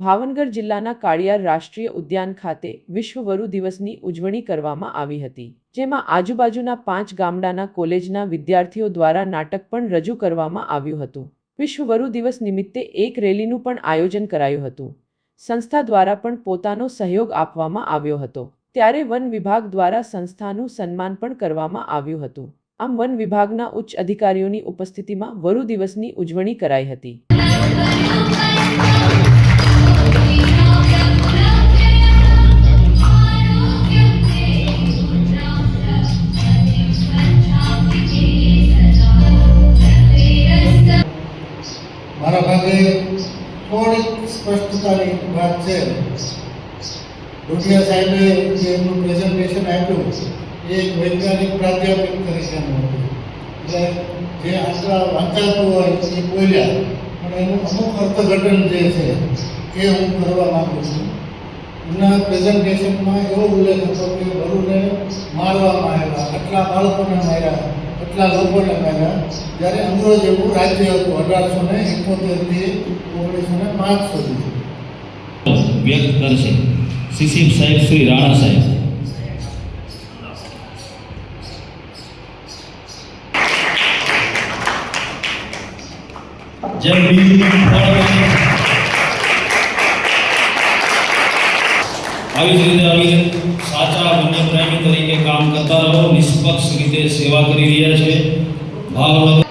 ભાવનગર જિલ્લાના કાળિયાર રાષ્ટ્રીય ઉદ્યાન ખાતે વિશ્વ વરુ દિવસની ઉજવણી કરવામાં આવી હતી, જેમાં આજુબાજુના પાંચ ગામડાના કોલેજના વિદ્યાર્થીઓ દ્વારા નાટક પણ રજૂ કરવામાં આવ્યું હતું. વિશ્વ વરુ દિવસ નિમિત્તે એક રેલીનું પણ આયોજન કરાયું હતું. સંસ્થા દ્વારા પણ પોતાનો સહયોગ આપવામાં આવ્યો હતો. ત્યારે વન વિભાગ દ્વારા સંસ્થાનું સન્માન પણ કરવામાં આવ્યું હતું. આમ વન વિભાગના ઉચ્ચ અધિકારીઓની ઉપસ્થિતિમાં વરુ દિવસની ઉજવણી કરાઈ હતી. ભાગે થોડીક સ્પષ્ટતાની વાત છે. ભુટિયા સાહેબે જે એમનું પ્રેઝન્ટેશન આપ્યું, એ એક વૈજ્ઞાનિક પ્રાધ્યાપક તરીકેનું હતું. એટલે જે આટલા વાંચાતું હોય એ બોલ્યા, પણ એનું અમુક અર્થઘટન જે છે, એ હું કરવા માગું છું. એમના પ્રેઝન્ટેશનમાં એવો ઉલ્લેખ હતો કે વરુને મારવામાં આવ્યા આટલા બાળકોને માર્યા. આટલા લોકોને માર્યા જ્યારે અંગ્રેજોનું રાજ્ય હતું અઢારસો ને એકોતેરથી ઓગણીસો ને પાંચ સુધી વ્યક્ત કરશે સીસીમ સાહેબ શ્રી રાણા સાહેબ જેમ બીજની આવી જ રીતે આવી સાચા વન્યપ્રાણી તરીકે કામ કરતા રહો, નિષ્પક્ષ રીતે સેવા કરી રહ્યા છે. ભાવનગર